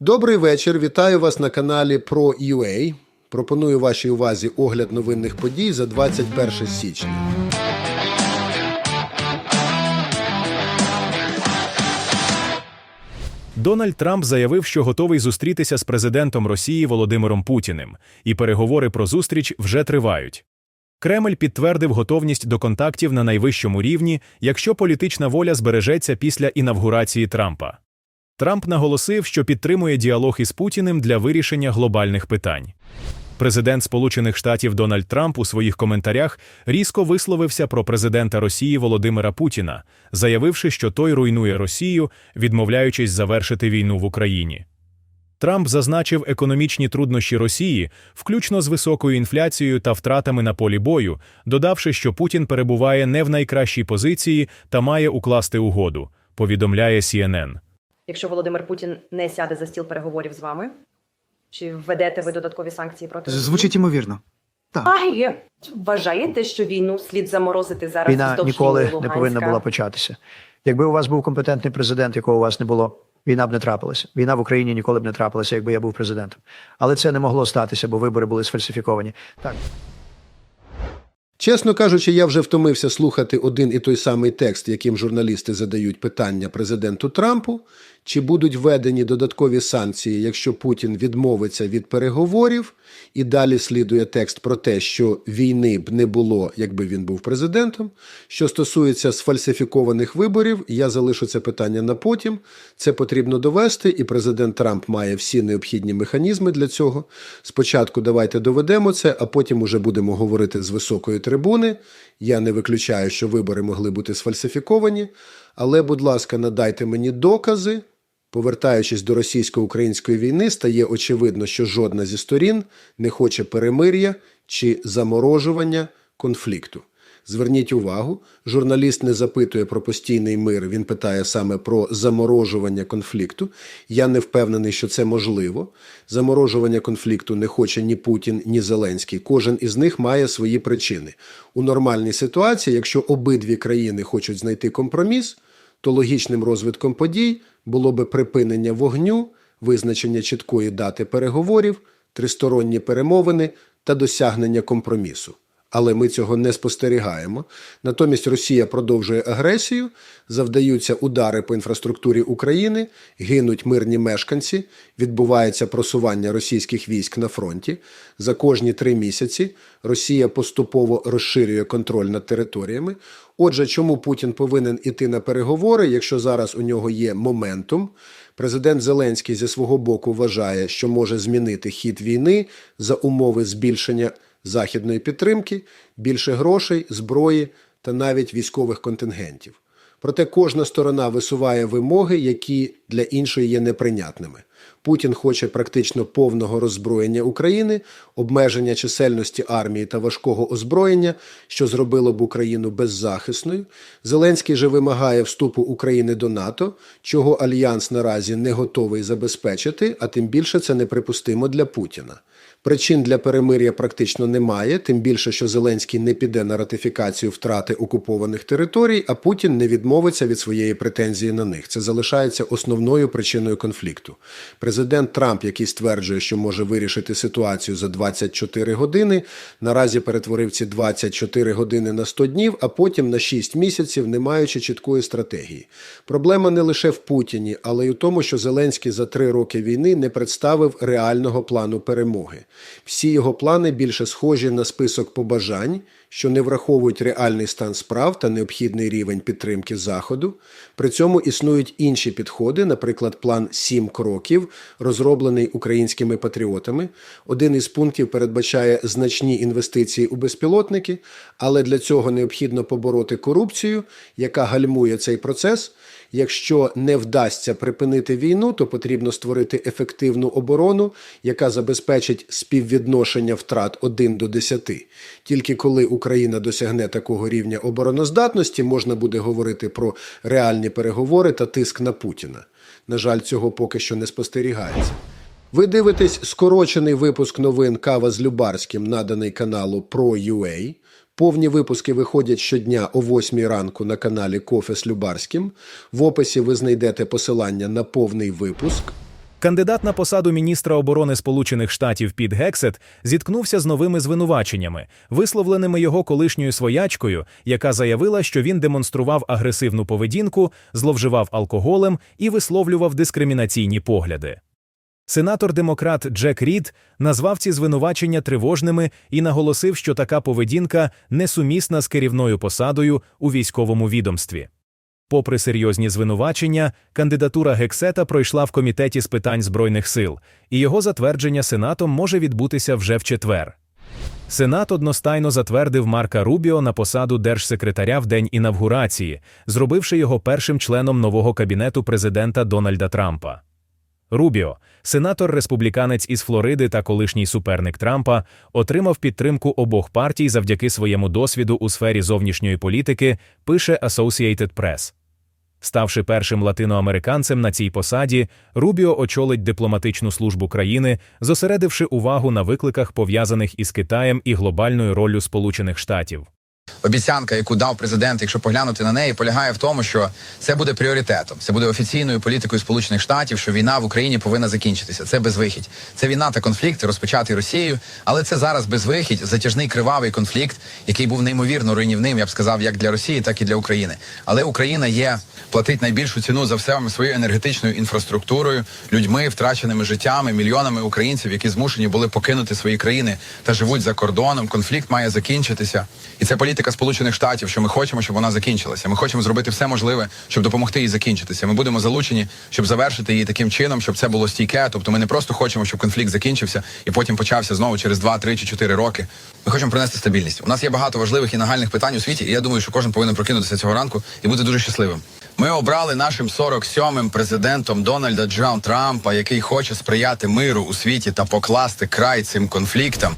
Добрий вечір. Вітаю вас на каналі Pro.ua. Пропоную вашій увазі огляд новинних подій за 21 січня. Дональд Трамп заявив, що готовий зустрітися з президентом Росії Володимиром Путіним, і переговори про зустріч вже тривають. Кремль підтвердив готовність до контактів на найвищому рівні, якщо політична воля збережеться після інавгурації Трампа. Трамп наголосив, що підтримує діалог із Путіним для вирішення глобальних питань. Президент Сполучених Штатів Дональд Трамп у своїх коментарях різко висловився про президента Росії Володимира Путіна, заявивши, що той руйнує Росію, відмовляючись завершити війну в Україні. Трамп зазначив економічні труднощі Росії, включно з високою інфляцією та втратами на полі бою, додавши, що Путін перебуває не в найкращій позиції та має укласти угоду, повідомляє CNN. Якщо Володимир Путін не сяде за стіл переговорів з вами, чи введете ви додаткові санкції проти Росії? Звучить ймовірно. Так. А, є. Вважаєте, що війну слід заморозити зараз Війна ніколи лінії не повинна була початися. Якби у вас був компетентний президент, якого у вас не було, війна б не трапилася. Війна в Україні ніколи б не трапилася, якби я був президентом. Але це не могло статися, бо вибори були сфальсифіковані. Так. Чесно кажучи, я вже втомився слухати один і той самий текст, яким журналісти задають питання президенту Трампу, чи будуть введені додаткові санкції, якщо Путін відмовиться від переговорів, і далі слідує текст про те, що війни б не було, якби він був президентом. Що стосується сфальсифікованих виборів, я залишу це питання на потім. Це потрібно довести, і президент Трамп має всі необхідні механізми для цього. Спочатку давайте доведемо це, а потім уже будемо говорити з високої трибуни. Я не виключаю, що вибори могли бути сфальсифіковані, але, будь ласка, надайте мені докази. Повертаючись до російсько-української війни, стає очевидно, що жодна зі сторін не хоче перемир'я чи заморожування конфлікту. Зверніть увагу, журналіст не запитує про постійний мир, він питає саме про заморожування конфлікту. Я не впевнений, що це можливо. Заморожування конфлікту не хоче ні Путін, ні Зеленський. Кожен із них має свої причини. У нормальній ситуації, якщо обидві країни хочуть знайти компроміс, то логічним розвитком подій було би припинення вогню, визначення чіткої дати переговорів, тристоронні перемовини та досягнення компромісу. Але ми цього не спостерігаємо. Натомість Росія продовжує агресію, завдаються удари по інфраструктурі України, гинуть мирні мешканці, відбувається просування російських військ на фронті. За кожні три місяці Росія поступово розширює контроль над територіями. Отже, чому Путін повинен іти на переговори, якщо зараз у нього є моментум? Президент Зеленський зі свого боку вважає, що може змінити хід війни за умови збільшення західної підтримки, більше грошей, зброї та навіть військових контингентів. Проте кожна сторона висуває вимоги, які для іншої є неприйнятними. Путін хоче практично повного роззброєння України, обмеження чисельності армії та важкого озброєння, що зробило б Україну беззахисною. Зеленський же вимагає вступу України до НАТО, чого альянс наразі не готовий забезпечити, а тим більше це неприпустимо для Путіна. Причин для перемир'я практично немає, тим більше, що Зеленський не піде на ратифікацію втрати окупованих територій, а Путін не відмовиться від своєї претензії на них. Це залишається основною причиною конфлікту. Президент Трамп, який стверджує, що може вирішити ситуацію за 24 години, наразі перетворив ці 24 години на 100 днів, а потім на 6 місяців, не маючи чіткої стратегії. Проблема не лише в Путіні, але й у тому, що Зеленський за три роки війни не представив реального плану перемоги. Всі його плани більше схожі на список побажань, що не враховують реальний стан справ та необхідний рівень підтримки Заходу. При цьому існують інші підходи, наприклад, план «Сім кроків, розроблений українськими патріотами. Один із пунктів передбачає значні інвестиції у безпілотники, але для цього необхідно побороти корупцію, яка гальмує цей процес. Якщо не вдасться припинити війну, то потрібно створити ефективну оборону, яка забезпечить співвідношення втрат 1 до 10. Тільки коли Україна досягне такого рівня обороноздатності, можна буде говорити про реальні переговори та тиск на Путіна. На жаль, цього поки що не спостерігається. Ви дивитесь скорочений випуск новин Кава з Любарським, наданий каналу Pro.ua. Повні випуски виходять щодня о 8 ранку на каналі Кофе з Любарським. В описі ви знайдете посилання на повний випуск. Кандидат на посаду міністра оборони Сполучених Штатів Піт Гексет зіткнувся з новими звинуваченнями, висловленими його колишньою своячкою, яка заявила, що він демонстрував агресивну поведінку, зловживав алкоголем і висловлював дискримінаційні погляди. Сенатор-демократ Джек Рід назвав ці звинувачення тривожними і наголосив, що така поведінка несумісна з керівною посадою у військовому відомстві. Попри серйозні звинувачення, кандидатура Гексета пройшла в комітеті з питань збройних сил, і його затвердження Сенатом може відбутися вже в четвер. Сенат одностайно затвердив Марка Рубіо на посаду держсекретаря в день інавгурації, зробивши його першим членом нового кабінету президента Дональда Трампа. Рубіо, сенатор-республіканець із Флориди та колишній суперник Трампа, отримав підтримку обох партій завдяки своєму досвіду у сфері зовнішньої політики, пише Associated Press. Ставши першим латиноамериканцем на цій посаді, Рубіо очолить дипломатичну службу країни, зосередивши увагу на викликах, пов'язаних із Китаєм і глобальною роллю Сполучених Штатів. Обіцянка, яку дав президент, якщо поглянути на неї, полягає в тому, що це буде пріоритетом. Це буде офіційною політикою Сполучених Штатів, що війна в Україні повинна закінчитися. Це безвихідь. Це війна та конфлікт, розпочатий Росією, але це зараз безвихідь, затяжний кривавий конфлікт, який був неймовірно руйнівним, я б сказав, як для Росії, так і для України. Але Україна є платить найбільшу ціну за все своєю енергетичною інфраструктурою, людьми, втраченими життями, мільйонами українців, які змушені були покинути свої країни та живуть за кордоном. Конфлікт має закінчитися, і це політика Сполучених Штатів, що ми хочемо, щоб вона закінчилася. Ми хочемо зробити все можливе, щоб допомогти їй закінчитися. Ми будемо залучені, щоб завершити її таким чином, щоб це було стійке. Тобто, ми не просто хочемо, щоб конфлікт закінчився і потім почався знову через 2, 3 чи 4 роки. Ми хочемо принести стабільність. У нас є багато важливих і нагальних питань у світі, і я думаю, що кожен повинен прокинутися цього ранку і бути дуже щасливим. Ми обрали нашим 47-м президентом Дональда Джон Трампа, який хоче сприяти миру у світі та покласти край цим конфліктам.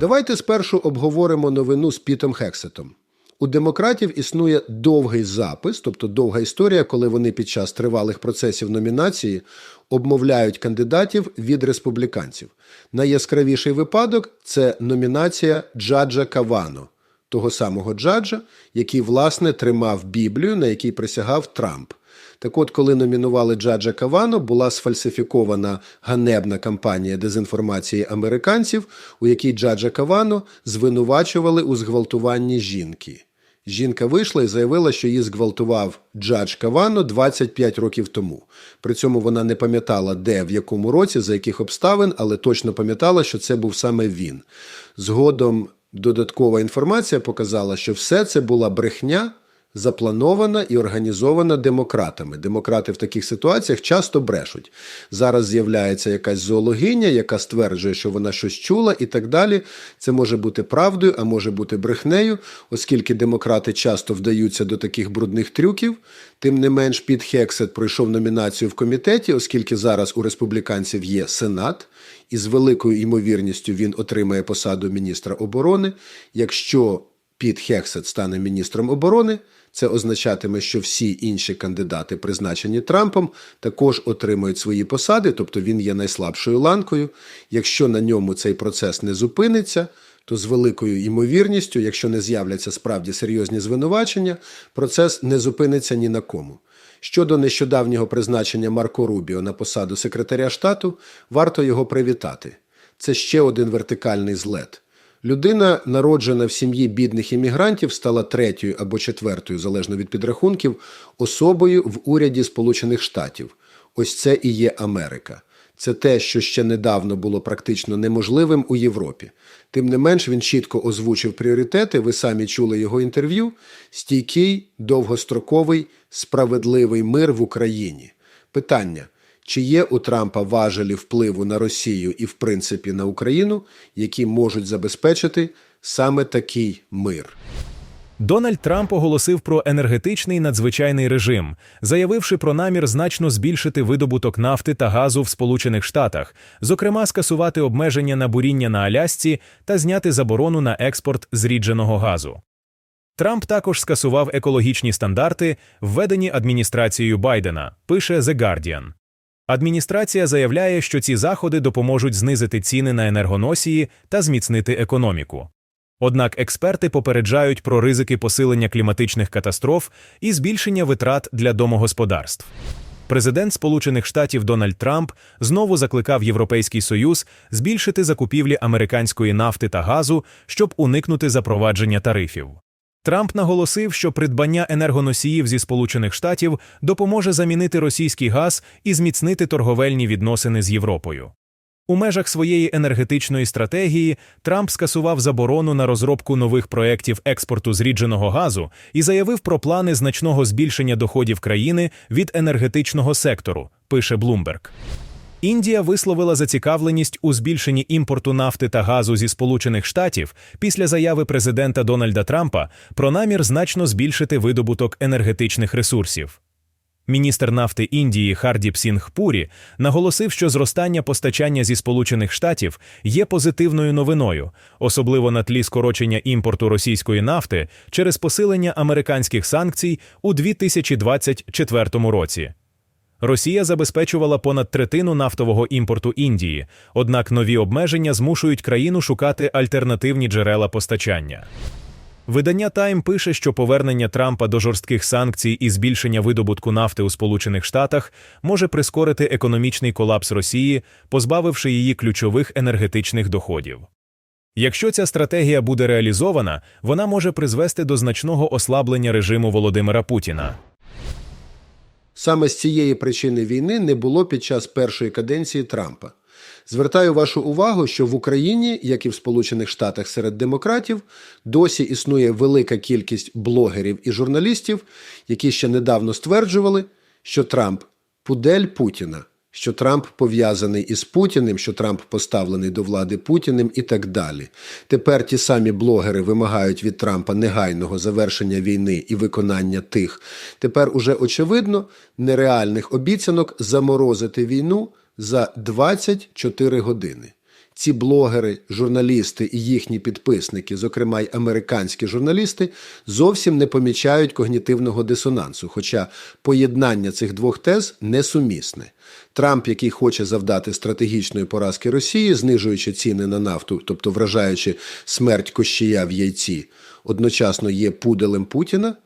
Давайте спершу обговоримо новину з Пітом Хексетом. У демократів існує довгий запис, тобто довга історія, коли вони під час тривалих процесів номінації обмовляють кандидатів від республіканців. Найяскравіший випадок це номінація Джаджа Кавано, того самого Джаджа, який, власне, тримав Біблію, на якій присягав Трамп. Так от, коли номінували Джаджа Кавано, була сфальсифікована ганебна кампанія дезінформації американців, у якій Джаджа Кавано звинувачували у зґвалтуванні жінки. Жінка вийшла і заявила, що її зґвалтував Джадж Кавано 25 років тому. При цьому вона не пам'ятала, де, в якому році, за яких обставин, але точно пам'ятала, що це був саме він. Згодом додаткова інформація показала, що все це була брехня, запланована і організована демократами. Демократи в таких ситуаціях часто брешуть. Зараз з'являється якась зоологиня, яка стверджує, що вона щось чула, і так далі. Це може бути правдою, а може бути брехнею, оскільки демократи часто вдаються до таких брудних трюків. Тим не менш, Піт Хексет пройшов номінацію в комітеті, оскільки зараз у республіканців є Сенат, і з великою ймовірністю він отримає посаду міністра оборони. Якщо Піт Хексет стане міністром оборони, це означатиме, що всі інші кандидати, призначені Трампом, також отримують свої посади, тобто він є найслабшою ланкою. Якщо на ньому цей процес не зупиниться, то з великою ймовірністю, якщо не з'являться справді серйозні звинувачення, процес не зупиниться ні на кому. Щодо нещодавнього призначення Марко Рубіо на посаду секретаря штату, варто його привітати. Це ще один вертикальний злет. Людина, народжена в сім'ї бідних іммігрантів, стала третьою або четвертою, залежно від підрахунків, особою в уряді Сполучених Штатів. Ось це і є Америка. Це те, що ще недавно було практично неможливим у Європі. Тим не менш, він чітко озвучив пріоритети. Ви самі чули його інтерв'ю. Стійкий, довгостроковий, справедливий мир в Україні. Питання. Чи є у Трампа важелі впливу на Росію і, в принципі, на Україну, які можуть забезпечити саме такий мир? Дональд Трамп оголосив про енергетичний надзвичайний режим, заявивши про намір значно збільшити видобуток нафти та газу в Сполучених Штатах, зокрема скасувати обмеження на буріння на Алясці та зняти заборону на експорт зрідженого газу. Трамп також скасував екологічні стандарти, введені адміністрацією Байдена, пише The Guardian. Адміністрація заявляє, що ці заходи допоможуть знизити ціни на енергоносії та зміцнити економіку. Однак експерти попереджають про ризики посилення кліматичних катастроф і збільшення витрат для домогосподарств. Президент Сполучених Штатів Дональд Трамп знову закликав Європейський Союз збільшити закупівлі американської нафти та газу, щоб уникнути запровадження тарифів. Трамп наголосив, що придбання енергоносіїв зі Сполучених Штатів допоможе замінити російський газ і зміцнити торговельні відносини з Європою. У межах своєї енергетичної стратегії Трамп скасував заборону на розробку нових проєктів експорту зрідженого газу і заявив про плани значного збільшення доходів країни від енергетичного сектору, пише Bloomberg. Індія висловила зацікавленість у збільшенні імпорту нафти та газу зі Сполучених Штатів після заяви президента Дональда Трампа про намір значно збільшити видобуток енергетичних ресурсів. Міністр нафти Індії Хардіп Сінг Пурі наголосив, що зростання постачання зі Сполучених Штатів є позитивною новиною, особливо на тлі скорочення імпорту російської нафти через посилення американських санкцій у 2024 році. Росія забезпечувала понад третину нафтового імпорту Індії, однак нові обмеження змушують країну шукати альтернативні джерела постачання. Видання Тайм пише, що повернення Трампа до жорстких санкцій і збільшення видобутку нафти у Сполучених Штатах може прискорити економічний колапс Росії, позбавивши її ключових енергетичних доходів. Якщо ця стратегія буде реалізована, вона може призвести до значного ослаблення режиму Володимира Путіна. Саме з цієї причини війни не було під час першої каденції Трампа. Звертаю вашу увагу, що в Україні, як і в Сполучених Штатах серед демократів, досі існує велика кількість блогерів і журналістів, які ще недавно стверджували, що Трамп пудель Путіна, що Трамп пов'язаний із Путіним, що Трамп поставлений до влади Путіним і так далі. Тепер ті самі блогери вимагають від Трампа негайного завершення війни і виконання тих. Тепер уже очевидно нереальних обіцянок заморозити війну за 24 години. Ці блогери, журналісти і їхні підписники, зокрема й американські журналісти, зовсім не помічають когнітивного дисонансу, хоча поєднання цих двох тез несумісне. Трамп, який хоче завдати стратегічної поразки Росії, знижуючи ціни на нафту, тобто вражаючи смерть кощія в яйці, одночасно є пуделем Путіна.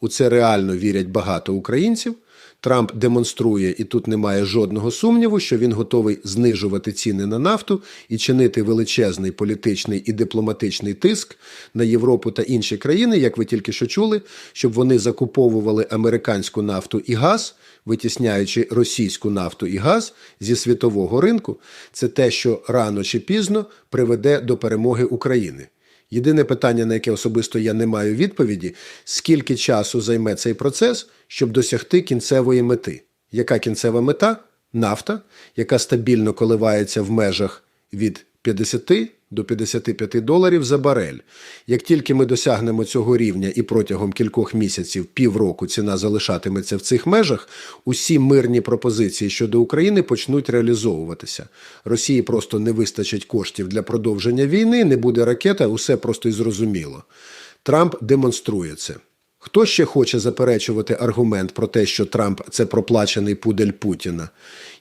У це реально вірять багато українців. Трамп демонструє, і тут немає жодного сумніву, що він готовий знижувати ціни на нафту і чинити величезний політичний і дипломатичний тиск на Європу та інші країни, як ви тільки що чули, щоб вони закуповували американську нафту і газ, витісняючи російську нафту і газ зі світового ринку. Це те, що рано чи пізно приведе до перемоги України. Єдине питання, на яке особисто я не маю відповіді, скільки часу займе цей процес, щоб досягти кінцевої мети. Яка кінцева мета? Нафта, яка стабільно коливається в межах від 50 до 55 доларів за барель. Як тільки ми досягнемо цього рівня і протягом кількох місяців, півроку ціна залишатиметься в цих межах, усі мирні пропозиції щодо України почнуть реалізовуватися. Росії просто не вистачить коштів для продовження війни, не буде ракета, усе просто і зрозуміло. Трамп демонструє це. Хто ще хоче заперечувати аргумент про те, що Трамп це проплачений пудель Путіна?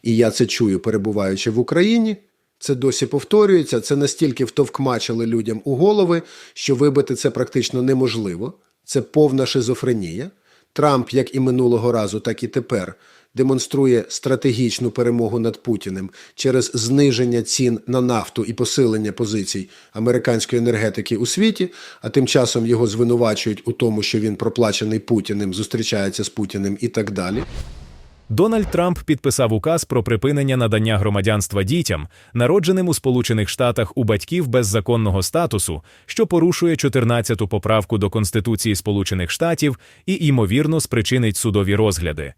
І я це чую, перебуваючи в Україні. Це досі повторюється, це настільки втовкмачили людям у голови, що вибити це практично неможливо. Це повна шизофренія. Трамп, як і минулого разу, так і тепер, демонструє стратегічну перемогу над Путіним через зниження цін на нафту і посилення позицій американської енергетики у світі, а тим часом його звинувачують у тому, що він проплачений Путіним, зустрічається з Путіним і так далі. Дональд Трамп підписав указ про припинення надання громадянства дітям, народженим у Сполучених Штатах у батьків без законного статусу, що порушує 14-ту поправку до Конституції Сполучених Штатів і, ймовірно, спричинить судові розгляди.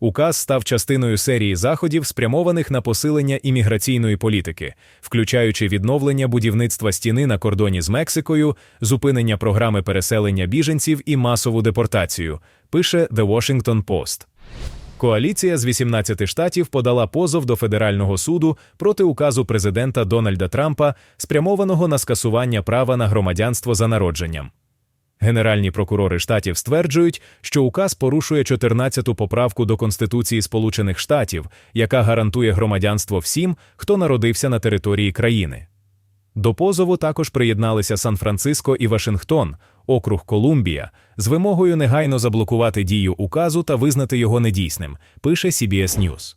Указ став частиною серії заходів, спрямованих на посилення імміграційної політики, включаючи відновлення будівництва стіни на кордоні з Мексикою, зупинення програми переселення біженців і масову депортацію, пише The Washington Post. Коаліція з 18 штатів подала позов до федерального суду проти указу президента Дональда Трампа, спрямованого на скасування права на громадянство за народженням. Генеральні прокурори штатів стверджують, що указ порушує 14-ту поправку до Конституції Сполучених Штатів, яка гарантує громадянство всім, хто народився на території країни. До позову також приєдналися Сан-Франциско і Вашингтон, округ Колумбія, з вимогою негайно заблокувати дію указу та визнати його недійсним, пише CBS News.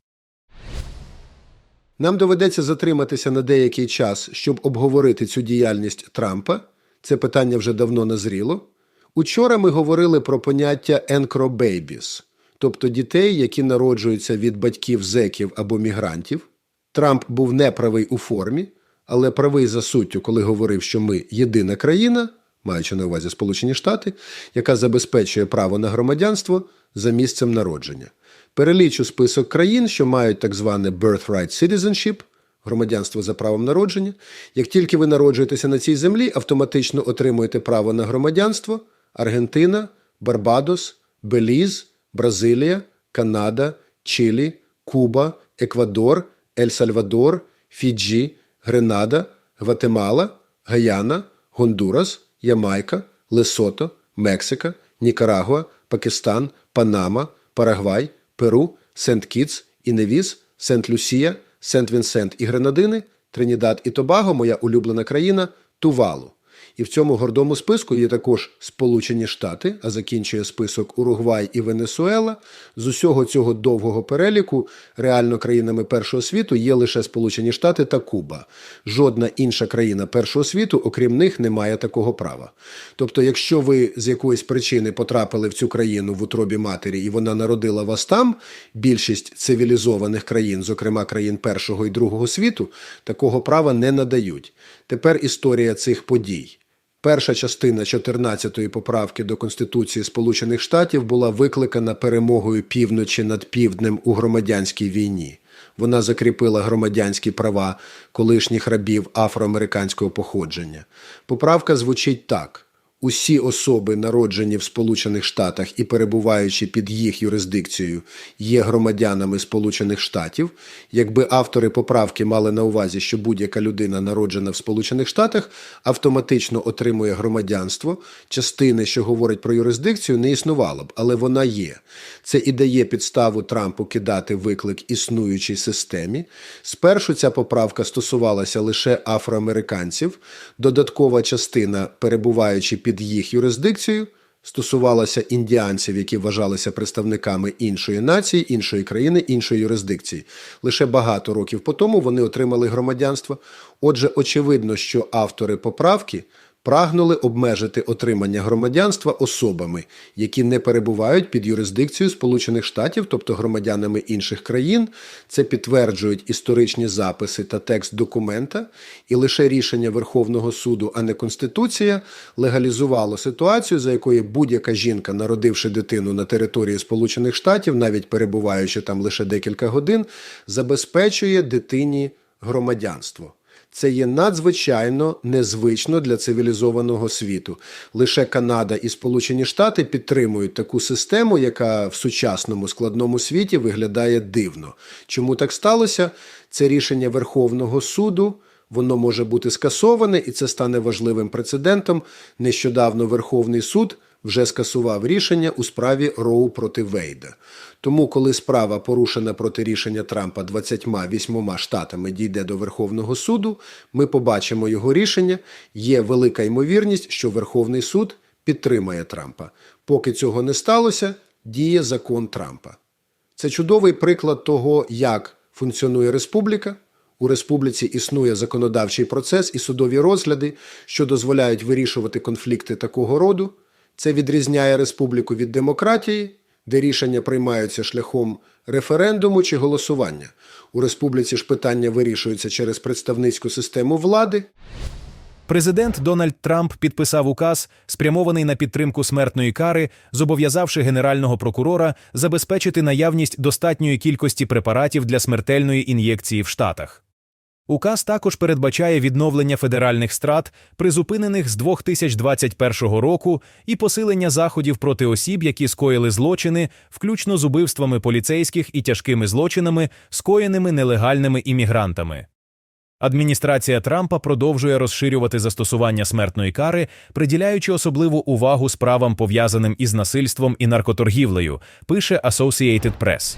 Нам доведеться затриматися на деякий час, щоб обговорити цю діяльність Трампа. Це питання вже давно назріло. Учора ми говорили про поняття енкробейбіс, тобто дітей, які народжуються від батьків зеків або мігрантів. Трамп був неправий у формі, але правий за суттю, коли говорив, що ми єдина країна, маючи на увазі Сполучені Штати, яка забезпечує право на громадянство за місцем народження. Перелічу список країн, що мають так зване birthright citizenship, громадянство за правом народження. Як тільки ви народжуєтеся на цій землі, автоматично отримуєте право на громадянство Аргентина, Барбадос, Беліз, Бразилія, Канада, Чилі, Куба, Еквадор, Ель-Сальвадор, Фіджі, Гренада, Гватемала, Гаяна, Гондурас, Ямайка, Лесото, Мексика, Нікарагуа, Пакистан, Панама, Парагвай, Перу, Сент-Кітс Іневіс, Сент-Люсія, Сент-Вінсент і Гренадини, Тринідад і Тобаго, моя улюблена країна, Тувалу. І в цьому гордому списку є також Сполучені Штати, а закінчує список Уругвай і Венесуела. З усього цього довгого переліку реально країнами першого світу є лише Сполучені Штати та Куба. Жодна інша країна першого світу, окрім них, не має такого права. Тобто, якщо ви з якоїсь причини потрапили в цю країну в утробі матері і вона народила вас там, більшість цивілізованих країн, зокрема країн першого і другого світу, такого права не надають. Тепер історія цих подій. Перша частина 14-ї поправки до Конституції Сполучених Штатів була викликана перемогою півночі над півднем у громадянській війні. Вона закріпила громадянські права колишніх рабів афроамериканського походження. Поправка звучить так: усі особи, народжені в Сполучених Штатах і перебуваючи під їх юрисдикцією, є громадянами Сполучених Штатів. Якби автори поправки мали на увазі, що будь-яка людина, народжена в Сполучених Штатах, автоматично отримує громадянство, частини, що говорить про юрисдикцію, не існувало б, але вона є. Це і дає підставу Трампу кидати виклик існуючій системі. Спершу ця поправка стосувалася лише афроамериканців. Додаткова частина, перебуваючи під їх юрисдикцією, стосувалася індіанців, які вважалися представниками іншої нації, іншої країни, іншої юрисдикції. Лише багато років по тому вони отримали громадянство. Отже, очевидно, що автори поправки прагнули обмежити отримання громадянства особами, які не перебувають під юрисдикцією Сполучених Штатів, тобто громадянами інших країн. Це підтверджують історичні записи та текст документа, і лише рішення Верховного суду, а не Конституція, легалізувало ситуацію, за якою будь-яка жінка, народивши дитину на території Сполучених Штатів, навіть перебуваючи там лише декілька годин, забезпечує дитині громадянство. Це є надзвичайно незвично для цивілізованого світу. Лише Канада і Сполучені Штати підтримують таку систему, яка в сучасному складному світі виглядає дивно. Чому так сталося? Це рішення Верховного суду. Воно може бути скасоване, і це стане важливим прецедентом. Нещодавно Верховний суд вже скасував рішення у справі Роу проти Вейда. Тому, коли справа порушена проти рішення Трампа 28 штатами дійде до Верховного суду, ми побачимо його рішення. Є велика ймовірність, що Верховний суд підтримає Трампа. Поки цього не сталося, діє закон Трампа. Це чудовий приклад того, як функціонує республіка. У республіці існує законодавчий процес і судові розгляди, що дозволяють вирішувати конфлікти такого роду. Це відрізняє республіку від демократії, де рішення приймаються шляхом референдуму чи голосування. У республіці ж питання вирішуються через представницьку систему влади. Президент Дональд Трамп підписав указ, спрямований на підтримку смертної кари, зобов'язавши генерального прокурора забезпечити наявність достатньої кількості препаратів для смертельної ін'єкції в Штатах. Указ також передбачає відновлення федеральних страт, призупинених з 2021 року, і посилення заходів проти осіб, які скоїли злочини, включно з убивствами поліцейських і тяжкими злочинами, скоєними нелегальними іммігрантами. Адміністрація Трампа продовжує розширювати застосування смертної кари, приділяючи особливу увагу справам, пов'язаним із насильством і наркоторгівлею, пише Associated Press.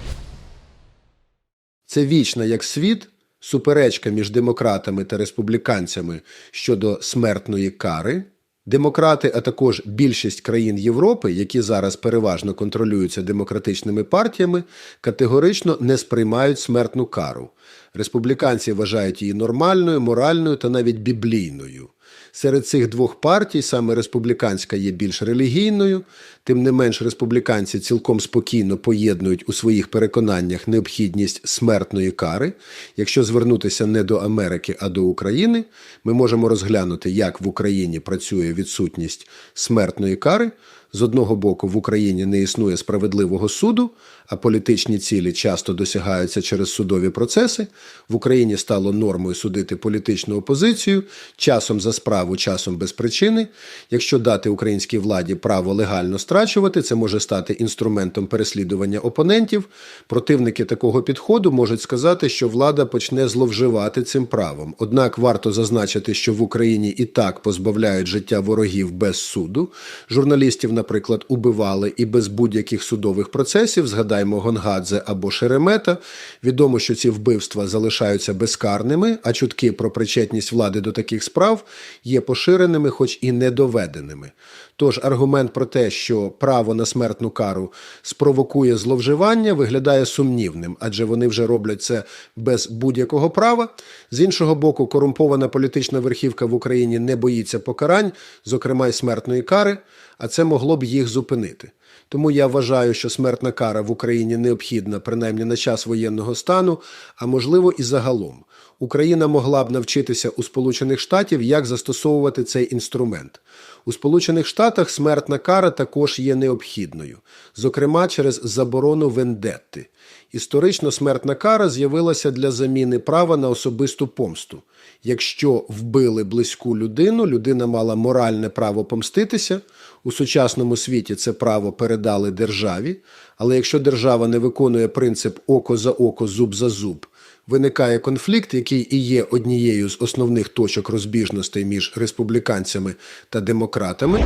Це вічна як світ, суперечка між демократами та республіканцями щодо смертної кари. Демократи, а також більшість країн Європи, які зараз переважно контролюються демократичними партіями, категорично не сприймають смертну кару. Республіканці вважають її нормальною, моральною та навіть біблійною. Серед цих двох партій саме республіканська є більш релігійною, тим не менш республіканці цілком спокійно поєднують у своїх переконаннях необхідність смертної кари. Якщо звернутися не до Америки, а до України, ми можемо розглянути, як в Україні працює відсутність смертної кари. З одного боку, в Україні не існує справедливого суду, а політичні цілі часто досягаються через судові процеси. В Україні стало нормою судити політичну опозицію, часом за справу, часом без причини. Якщо дати українській владі право легально страчувати, це може стати інструментом переслідування опонентів. Противники такого підходу можуть сказати, що влада почне зловживати цим правом. Однак варто зазначити, що в Україні і так позбавляють життя ворогів без суду. Журналістів, наприклад, убивали і без будь-яких судових процесів. Згадаймо Гонгадзе або Шеремета. Відомо, що ці вбивства залишаються безкарними, а чутки про причетність влади до таких справ є поширеними, хоч і недоведеними. Тож аргумент про те, право на смертну кару спровокує зловживання, виглядає сумнівним, адже вони вже роблять це без будь-якого права. З іншого боку, корумпована політична верхівка в Україні не боїться покарань, зокрема й смертної кари, а це могло б їх зупинити. Тому я вважаю, що смертна кара в Україні необхідна принаймні на час воєнного стану, а можливо і загалом. Україна могла б навчитися у Сполучених Штатів, як застосовувати цей інструмент. У Сполучених Штатах смертна кара також є необхідною, зокрема через заборону вендетти. Історично смертна кара з'явилася для заміни права на особисту помсту. Якщо вбили близьку людину, людина мала моральне право помститися. У сучасному світі це право передали державі, але якщо держава не виконує принцип око за око, зуб за зуб, виникає конфлікт, який і є однією з основних точок розбіжностей між республіканцями та демократами.